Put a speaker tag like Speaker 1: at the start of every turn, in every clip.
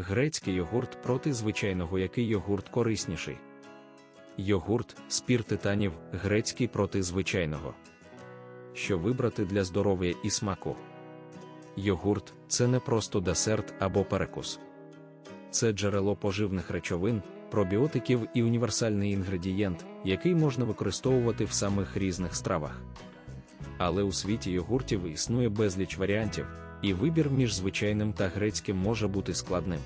Speaker 1: Грецький йогурт проти звичайного який йогурт корисніший. Йогурт, спір титанів, грецький проти звичайного. Що вибрати для здоров'я і смаку? Йогурт це не просто десерт або перекус. Це джерело поживних речовин, пробіотиків і універсальний інгредієнт, який можна використовувати в самих різних стравах. Але у світі йогуртів існує безліч варіантів, і вибір між звичайним та грецьким може бути складним.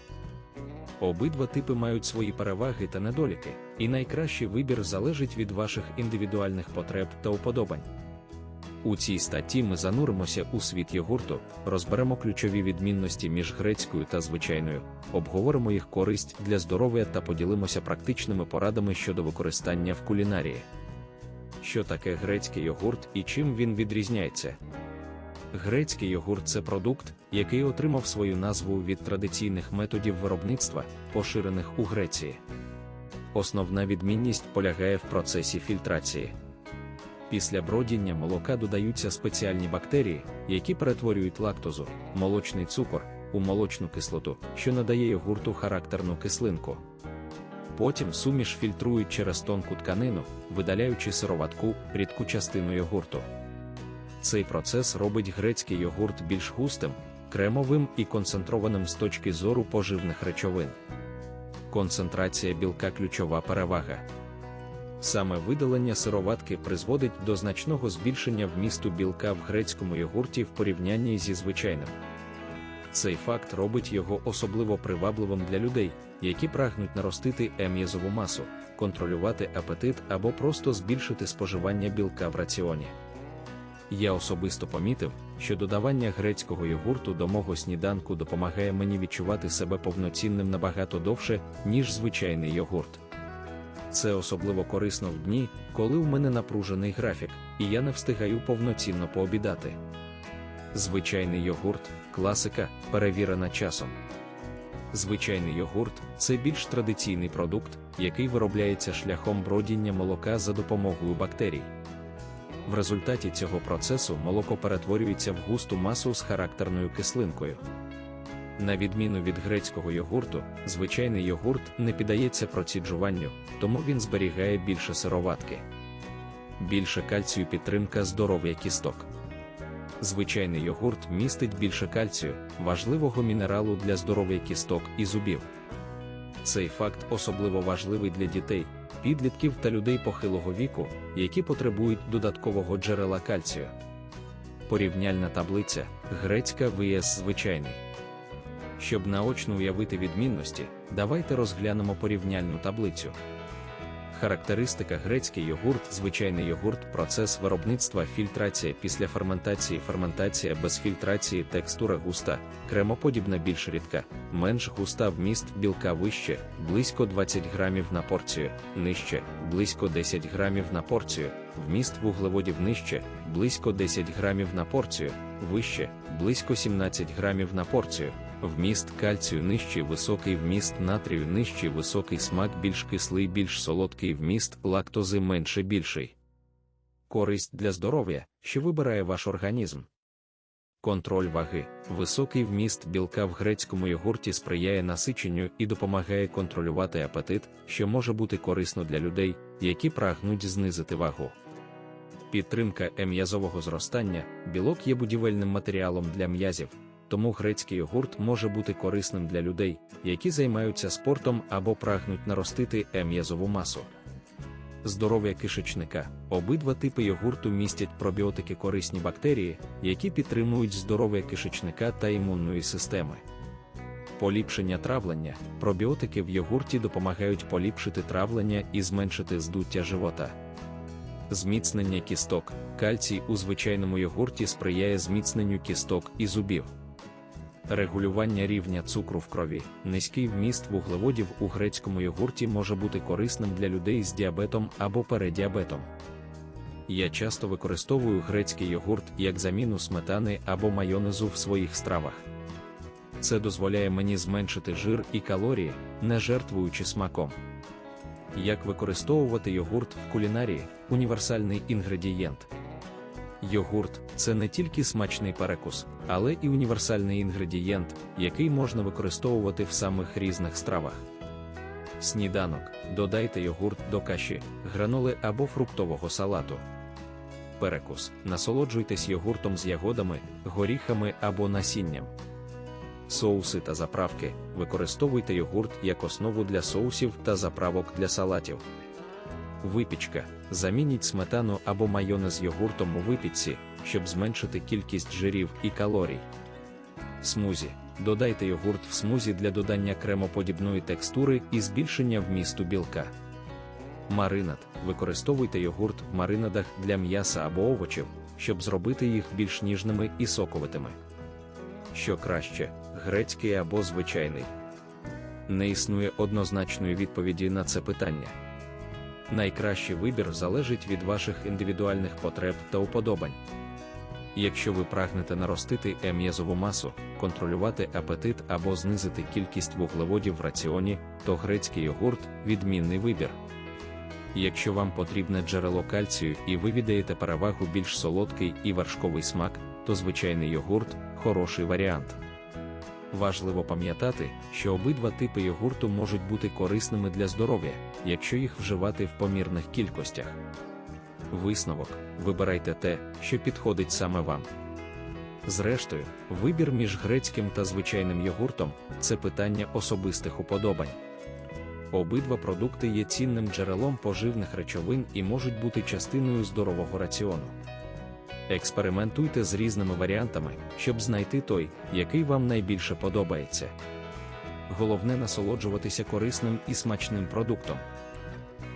Speaker 1: Обидва типи мають свої переваги та недоліки, і найкращий вибір залежить від ваших індивідуальних потреб та уподобань. У цій статті ми зануримося у світ йогурту, розберемо ключові відмінності між грецькою та звичайною, обговоримо їх користь для здоров'я та поділимося практичними порадами щодо використання в кулінарії. Що таке грецький йогурт і чим він відрізняється? Грецький йогурт це продукт, який отримав свою назву від традиційних методів виробництва, поширених у Греції. Основна відмінність полягає в процесі фільтрації. Після бродіння молока додаються спеціальні бактерії, які перетворюють лактозу, молочний цукор, у молочну кислоту, що надає йогурту характерну кислинку. Потім суміш фільтрують через тонку тканину, видаляючи сироватку, рідку частину йогурту. Цей процес робить грецький йогурт більш густим, кремовим і концентрованим з точки зору поживних речовин. Концентрація білка ключова перевага. Саме видалення сироватки призводить до значного збільшення вмісту білка в грецькому йогурті в порівнянні зі звичайним. Цей факт робить його особливо привабливим для людей, які прагнуть наростити ем'язову масу, контролювати апетит або просто збільшити споживання білка в раціоні. Я особисто помітив, що додавання грецького йогурту до мого сніданку допомагає мені відчувати себе повноцінним набагато довше, ніж звичайний йогурт. Це особливо корисно в дні, коли у мене напружений графік, і я не встигаю повноцінно пообідати. Звичайний йогурт класика, перевірена часом. Звичайний йогурт це більш традиційний продукт, який виробляється шляхом бродіння молока за допомогою бактерій. В результаті цього процесу молоко перетворюється в густу масу з характерною кислинкою. На відміну від грецького йогурту, звичайний йогурт не піддається проціджуванню, тому він зберігає більше сироватки. Більше кальцію підтримка здоров'я кісток. Звичайний йогурт містить більше кальцію, важливого мінералу для здоров'я кісток і зубів. Цей факт особливо важливий для дітей, підлітків та людей похилого віку, які потребують додаткового джерела кальцію. Порівняльна таблиця грецька vs звичайний. Щоб наочно уявити відмінності, давайте розглянемо порівняльну таблицю. Характеристика грецький йогурт, звичайний йогурт, процес виробництва, фільтрація після ферментації, ферментація без фільтрації, текстура густа, кремоподібна більш рідка, менш густа вміст білка вище, близько 20 грамів на порцію, нижче, близько 10 грамів на порцію, вміст вуглеводів нижче, близько 10 грамів на порцію, вище, близько 17 грамів на порцію. Вміст кальцію нижчий високий вміст натрію нижчий високий смак більш кислий більш солодкий вміст лактози менше більший. Користь для здоров'я, що вибирає ваш організм. Контроль ваги. Високий вміст білка в грецькому йогурті сприяє насиченню і допомагає контролювати апетит, що може бути корисно для людей, які прагнуть знизити вагу. Підтримка ем'язового зростання, білок є будівельним матеріалом для м'язів тому грецький йогурт може бути корисним для людей, які займаються спортом або прагнуть наростити ем'язову масу. Здоров'я кишечника. Обидва типи йогурту містять пробіотики корисні бактерії, які підтримують здоров'я кишечника та імунної системи. Поліпшення травлення. Пробіотики в йогурті допомагають поліпшити травлення і зменшити здуття живота. Зміцнення кісток. Кальцій у звичайному йогурті сприяє зміцненню кісток і зубів. Регулювання рівня цукру в крові. Низький вміст вуглеводів у грецькому йогурті може бути корисним для людей з діабетом або передіабетом. Я часто використовую грецький йогурт як заміну сметани або майонезу в своїх стравах. Це дозволяє мені зменшити жир і калорії, не жертвуючи смаком. Як використовувати йогурт в кулінарії універсальний інгредієнт. Йогурт це не тільки смачний перекус, але і універсальний інгредієнт, який можна використовувати в самих різних стравах. Сніданок додайте йогурт до каші, граноли або фруктового салату. Перекус насолоджуйтесь йогуртом з ягодами, горіхами або насінням. Соуси та заправки використовуйте йогурт як основу для соусів та заправок для салатів. Випічка. Замініть сметану або майонез йогуртом у випічці, щоб зменшити кількість жирів і калорій. Смузі. Додайте йогурт в смузі для додання кремоподібної текстури і збільшення вмісту білка. Маринад. Використовуйте йогурт в маринадах для м'яса або овочів, щоб зробити їх більш ніжними і соковитими. Що краще, грецький або звичайний? Не існує однозначної відповіді на це питання. Найкращий вибір залежить від ваших індивідуальних потреб та уподобань. Якщо ви прагнете наростити ем'язову масу, контролювати апетит або знизити кількість вуглеводів в раціоні, то грецький йогурт відмінний вибір. Якщо вам потрібне джерело кальцію і ви віддаєте перевагу більш солодкий і вершковий смак, то звичайний йогурт хороший варіант. Важливо пам'ятати, що обидва типи йогурту можуть бути корисними для здоров'я, якщо їх вживати в помірних кількостях. Висновок вибирайте те, що підходить саме вам. Зрештою, вибір між грецьким та звичайним йогуртом це питання особистих уподобань. Обидва продукти є цінним джерелом поживних речовин і можуть бути частиною здорового раціону. Експериментуйте з різними варіантами, щоб знайти той, який вам найбільше подобається. Головне насолоджуватися корисним і смачним продуктом.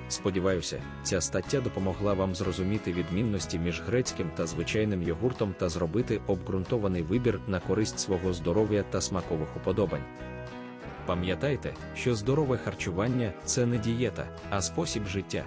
Speaker 1: Сподіваюся, ця стаття допомогла вам зрозуміти відмінності між грецьким та звичайним йогуртом та зробити обґрунтований вибір на користь свого здоров'я та смакових уподобань. Пам'ятайте, що здорове харчування це не дієта, а спосіб життя.